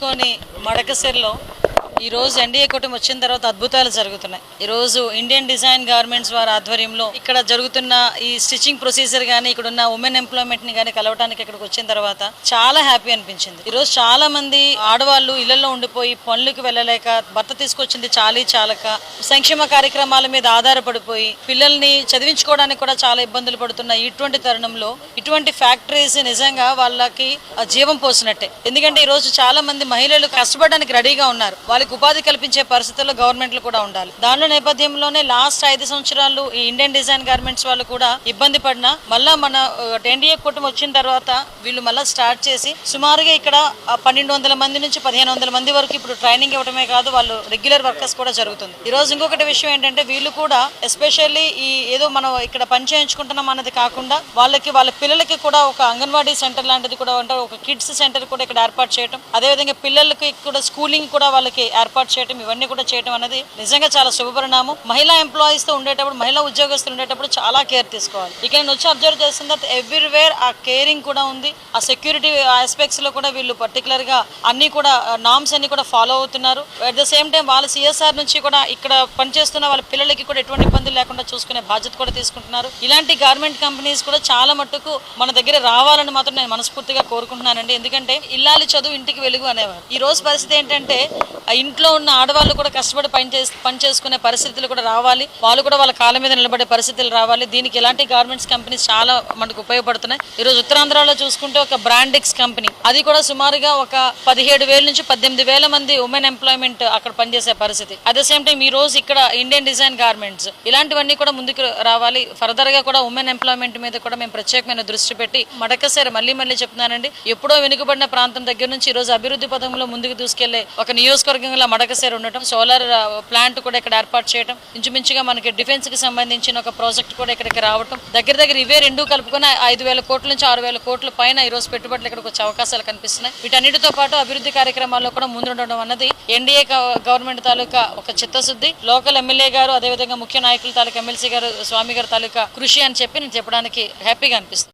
పెట్టుకొని మడకసిరిలో ఈరోజు ఎన్డీఏ కూటమి వచ్చిన తర్వాత అద్భుతాలు జరుగుతున్నాయి. ఈ రోజు ఇండియన్ డిజైన్ గార్మెంట్స్ వారి ఆధ్వర్యంలో ఇక్కడ జరుగుతున్న ఈ స్టిచ్చింగ్ ప్రొసీజర్ కానీ ఇక్కడ ఉన్న ఉమెన్ ఎంప్లాయ్మెంట్ని కానీ కలవడానికి ఇక్కడికి వచ్చిన తర్వాత చాలా హ్యాపీ అనిపించింది. ఈరోజు చాలా మంది ఆడవాళ్ళు ఇళ్ళలో ఉండిపోయి పనులకు వెళ్ళలేక భర్త తీసుకొచ్చింది చాలీ చాలక సంక్షేమ కార్యక్రమాల మీద ఆధారపడిపోయి పిల్లల్ని చదివించుకోవడానికి కూడా చాలా ఇబ్బందులు పడుతున్న ఇటువంటి తరుణంలో ఇటువంటి ఫ్యాక్టరీస్ నిజంగా వాళ్ళకి ఆ, జీవం పోసినట్టే. ఎందుకంటే ఈ రోజు చాలా మంది మహిళలు కష్టపడడానికి రెడీగా ఉన్నారు. వాళ్ళకి ఉపాధి కల్పించే పరిస్థితుల్లో గవర్నమెంట్లు కూడా ఉండాలి. దానిలో నేపథ్యంలోనే లాస్ట్ ఐదు సంవత్సరాలు ఈ ఇండియన్ డిజైన్ గార్మెంట్స్ వాళ్ళు కూడా ఇబ్బంది పడినా మళ్ళా మన ఎన్డీఏ కూటమి వచ్చిన తర్వాత వీళ్ళు మళ్ళీ స్టార్ట్ చేసి సుమారుగా ఇక్కడ పన్నెండు వందల మంది నుంచి పదిహేను వందల మంది వరకు ఇప్పుడు ట్రైనింగ్ ఇవ్వడమే కాదు వాళ్ళు రెగ్యులర్ వర్కర్స్ కూడా జరుగుతుంది. ఈ రోజు ఇంకొకటి విషయం ఏంటంటే వీళ్ళు కూడా ఎస్పెషల్లీ ఈ ఏదో మనం ఇక్కడ పని చేయించుకుంటున్నాం అన్నది కాకుండా వాళ్ళకి వాళ్ళ పిల్లలకి కూడా ఒక అంగన్వాడీ సెంటర్ లాంటిది కూడా అంటే ఒక కిడ్స్ సెంటర్ కూడా ఇక్కడ ఏర్పాటు చేయడం అదేవిధంగా పిల్లలకి కూడా స్కూలింగ్ కూడా వాళ్ళకి ఏర్పాటు చేయడం ఇవన్నీ కూడా చేయడం అనేది నిజంగా చాలా శుభపరిణామం. మహిళా ఎంప్లాయీస్తో ఉండేటప్పుడు మహిళా ఉద్యోగస్తులు ఉండేటప్పుడు చాలా కేర్ తీసుకోవాలి. ఇక నేను వచ్చి అబ్జర్వ్ చేస్తున్న ఎవ్రీవేర్ ఆ కేరింగ్ కూడా ఉంది. ఆ సెక్యూరిటీ ఆస్పెక్ట్స్లో కూడా వీళ్ళు పర్టికులర్గా అన్ని కూడా నామ్స్ అన్ని కూడా ఫాలో అవుతున్నారు. అట్ ద సేమ్ టైం వాళ్ళ సిఎస్ఆర్ నుంచి కూడా ఇక్కడ పనిచేస్తున్న వాళ్ళ పిల్లలకి కూడా ఎటువంటి ఇబ్బంది లేకుండా చూసుకునే బాధ్యత కూడా తీసుకుంటున్నారు. ఇలాంటి గార్మెంట్ కంపెనీస్ కూడా చాలా మట్టుకు మన దగ్గర రావాలని మాత్రం నేను మనస్ఫూర్తిగా కోరుకుంటున్నానండి. ఎందుకంటే ఇల్లాలి చదువు ఇంటికి వెలుగు అనేవారు. ఈ రోజు పరిస్థితి ఏంటంటే ఇంట్లో ఉన్న ఆడవాళ్ళు కూడా కష్టపడి పని చేసి పని చేసుకునే పరిస్థితులు కూడా రావాలి. వాళ్ళు కూడా వాళ్ళ కాళ్ళ మీద నిలబడే పరిస్థితులు రావాలి. దీనికి ఇలాంటి గార్మెంట్స్ కంపెనీస్ చాలా మనకు ఉపయోగపడుతున్నాయి. ఈ రోజు ఉత్తరాంధ్రలో చూసుకుంటే ఒక బ్రాండెక్స్ కంపెనీ అది కూడా సుమారుగా ఒక పదిహేడు వేల నుంచి పద్దెనిమిది వేల మంది ఉమెన్ ఎంప్లాయ్మెంట్ అక్కడ పనిచేసే పరిస్థితి. అదే సేమ్ టైం ఈ రోజు ఇక్కడ ఇండియన్ డిజైన్ గార్మెంట్స్ ఇలాంటివన్నీ కూడా ముందుకు రావాలి. ఫర్దర్గా కూడా ఉమెన్ ఎంప్లాయ్మెంట్ మీద కూడా మేము ప్రత్యేకమైన దృష్టి పెట్టి మడకసారి మళ్ళీ మళ్ళీ చెప్తున్నానండి. ఎప్పుడో వెనుకబడిన ప్రాంతం దగ్గర నుంచి ఈ రోజు అభివృద్ధి పథంలో ముందుకు దూసుకెళ్ళే ఒక నియోజకవర్గంలో మడకసేరు ఉండటం సోలార్ ప్లాంట్ కూడా ఇక్కడ ఏర్పాటు చేయడం ఇంచుమించుగా మనకి డిఫెన్స్కి సంబంధించిన ఒక ప్రాజెక్ట్ కూడా ఇక్కడికి రావటం. దగ్గర దగ్గర ఇవే రెండు కలుపుకొని ఐదు వేల కోట్ల నుంచి ఆరు వేల కోట్ల పైన ఈ రోజు పెట్టుబడులు ఇక్కడికి వచ్చే అవకాశాలు కనిపిస్తున్నాయి. వీటన్నిటితో పాటు అభివృద్ధి కార్యక్రమాల్లో కూడా ముందుండడం అన్నది ఎన్డీఏ గవర్నమెంట్ తాలూకా ఒక చిత్తశుద్ధి. లోకల్ ఎమ్మెల్యే గారు అదేవిధంగా ముఖ్య నాయకుల తాలూకా ఎమ్మెల్సీ గారు స్వామి గారి తాలూకా కృషి అని చెప్పి నేను చెప్పడానికి హ్యాపీగా అనిపిస్తుంది.